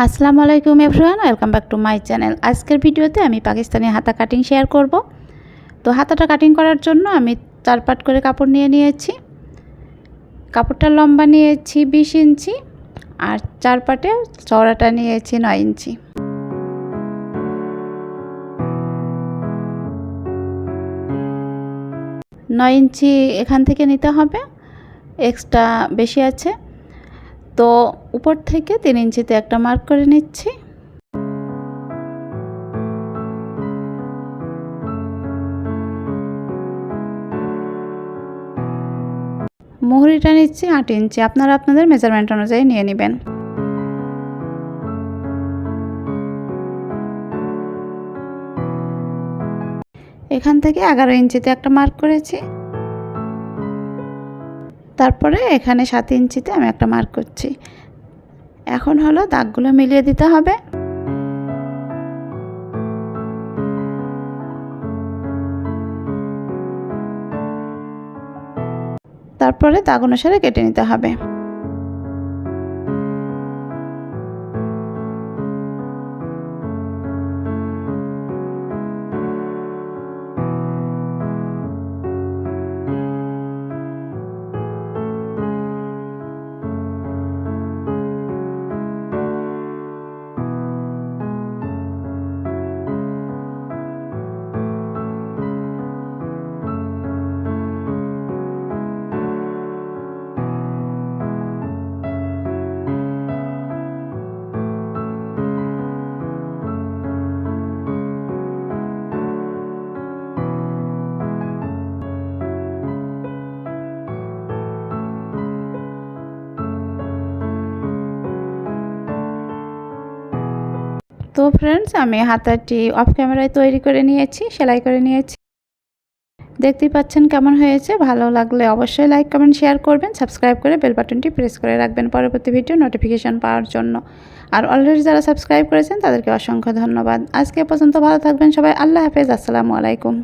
আসসালামু আলাইকুম everyone, welcome back to my channel. আজকের ভিডিওতে আমি পাকিস্তানি হাতা কাটিং শেয়ার করব। তো হাতাটা কাটিং করার জন্য আমি চার পাট করে কাপড় নিয়ে নিয়েছি। কাপড়টা লম্বা নিয়েছি বিশ ইঞ্চি আর চার পাটে চওড়াটা নিয়েছি নয় ইঞ্চি। নয় ইঞ্চি এখান থেকে নিতে হবে। এক্সট্রা বেশি আছে। তো উপর থেকে তিন ইঞ্চিতে একটা মার্ক করে নিচ্ছি। মুহুরিটা নিচ্ছি আট ইঞ্চি। আপনারা আপনাদের মেজারমেন্ট অনুযায়ী নিয়ে নেবেন। এখান থেকে এগারো ইঞ্চিতে একটা মার্ক করেছি। তারপরে এখানে সাত ইঞ্চিতে আমি একটা মার্ক করছি। এখন হলো দাগগুলো মিলিয়ে দিতে হবে। তারপরে দাগ অনুসারে কেটে নিতে হবে। তো ফ্রেন্ডস আমি হাতাটি অফ ক্যামেরায় তৈরি করে নিয়েছি, সেলাই করে নিয়েছি। দেখতেই পাচ্ছেন কেমন হয়েছে। ভালো লাগলে অবশ্যই লাইক কমেন্ট শেয়ার করবেন। সাবস্ক্রাইব করে বেল বাটনটি প্রেস করে রাখবেন পরবর্তী ভিডিও নোটিফিকেশান পাওয়ার জন্য। আর অলরেডি যারা সাবস্ক্রাইব করেছেন, তাদেরকে অসংখ্য ধন্যবাদ। আজকে পর্যন্ত ভালো থাকবেন সবাই। আল্লাহ হাফেজ। আসসালামু আলাইকুম।